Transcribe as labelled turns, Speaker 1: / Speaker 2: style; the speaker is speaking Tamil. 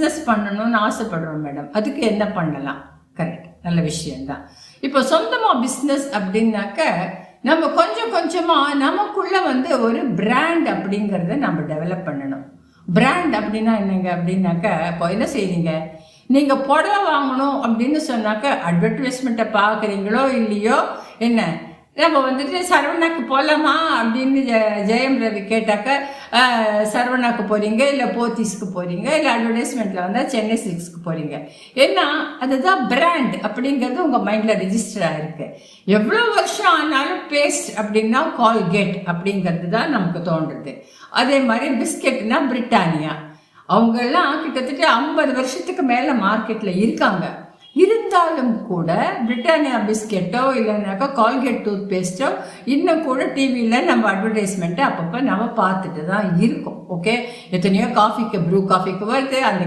Speaker 1: பிஸ்னஸ் பண்ணணும்னு ஆசைப்படுறோம் மேடம் அதுக்கு என்ன பண்ணலாம்? கரெக்ட் நல்ல விஷயம்தான். இப்போ சொந்தமாக பிஸ்னஸ் அப்படின்னாக்க நம்ம கொஞ்சம் கொஞ்சமாக நமக்குள்ள வந்து ஒரு பிராண்ட் அப்படிங்கிறத நம்ம டெவலப் பண்ணணும். பிராண்ட் அப்படின்னா என்னங்க? அப்படின்னாக்க இப்போ என்ன செய்கிறீங்க நீங்கள் புடவை வாங்கணும் அப்படின்னு சொன்னாக்க அட்வர்டைஸ்மெண்ட்டை பார்க்குறீங்களோ இல்லையோ என்ன? நம்ம வந்துட்டு சரவணாக்கு போகலாமா அப்படின்னு ஜெ- ஜெயம் ரவி கேட்டாக்க சரவணாக்கு போகிறீங்க இல்லை போத்தீஸ்க்கு போகிறீங்க இல்லை அட்வர்டைஸ்மெண்ட்டில் வந்தால் சென்னை சில்க்ஸ்க்கு போகிறீங்க ஏன்னா அதுதான் பிராண்ட் அப்படிங்கிறது உங்கள் மைண்டில் ரிஜிஸ்டர் ஆகிருக்கு எவ்வளோ வருஷம் ஆனாலும் பேஸ்ட் அப்படின்னா கால்கேட் அப்படிங்கிறது தான் நமக்கு தோன்றுது. அதே மாதிரி பிஸ்கெட்னா பிரிட்டானியா? அவங்கெல்லாம் கிட்டத்தட்ட ஐம்பது வருஷத்துக்கு மேலே மார்க்கெட்டில் இருக்காங்க. இருந்தாலும் கூட பிரிட்டானியா பிஸ்கெட்டோ இல்லைனாக்கா கால்கேட் டூத் பேஸ்ட்டோ இன்னும் கூட டிவியில் நம்ம அட்வர்டைஸ்மெண்ட்டை அப்பப்போ நம்ம பார்த்துட்டு தான் இருக்கோம். ஓகே எத்தனையோ காஃபிக்கு ப்ரூ காஃபிக்கு வருது அந்த